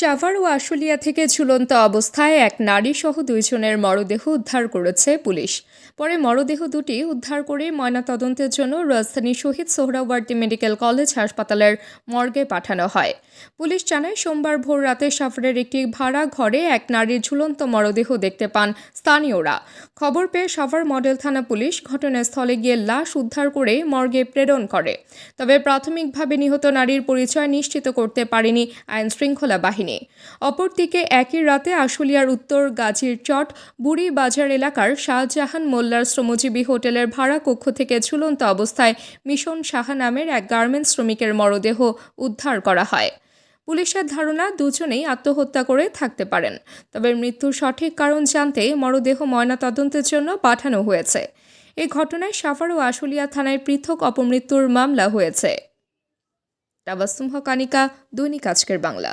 সাভার ও আশুলিয়া থেকে ঝুলন্ত অবস্থায় এক নারী সহ দুইজনের মরদেহ উদ্ধার করেছে পুলিশ। পরে মরদেহ দুটি উদ্ধার করে ময়নাতদন্তের জন্য রাজধানী শহীদ সোহরাওয়ার্দী মেডিকেল কলেজ হাসপাতালের মর্গে পাঠানো হয়। পুলিশ জানায়, সোমবার ভোর রাতে সাভারের একটি ভাড়া ঘরে এক নারীর ঝুলন্ত মরদেহ দেখতে পান স্থানীয়রা। খবর পেয়ে সাভার মডেল থানা পুলিশ ঘটনাস্থলে গিয়ে লাশ উদ্ধার করে মর্গে প্রেরণ করে। তবে প্রাথমিকভাবে নিহত নারীর পরিচয় নিশ্চিত করতে পারেনি আইন শৃঙ্খলা বাহিনী অপরদিকে একই রাতে আশুলিয়ার উত্তর গাজীর চট বুড়ি বাজার এলাকার শাহজাহান মোল্লার শ্রমজীবী হোটেলের ভাড়া কক্ষ থেকে ঝুলন্ত অবস্থায় মিশন সাহা নামের এক গার্মেন্টস শ্রমিকের মরদেহ উদ্ধার করা হয়। পুলিশের ধারণা, দুজনেই আত্মহত্যা করে থাকতে পারেন। তবে মৃত্যুর সঠিক কারণ জানতে মরদেহ ময়নাতদন্তের জন্য পাঠানো হয়েছে। এই ঘটনায় সাফার ও আশুলিয়া থানায় পৃথক অপমৃত্যুর মামলা হয়েছে। তাবাসুম হকানিকা দৈনিক আজকের বাংলা।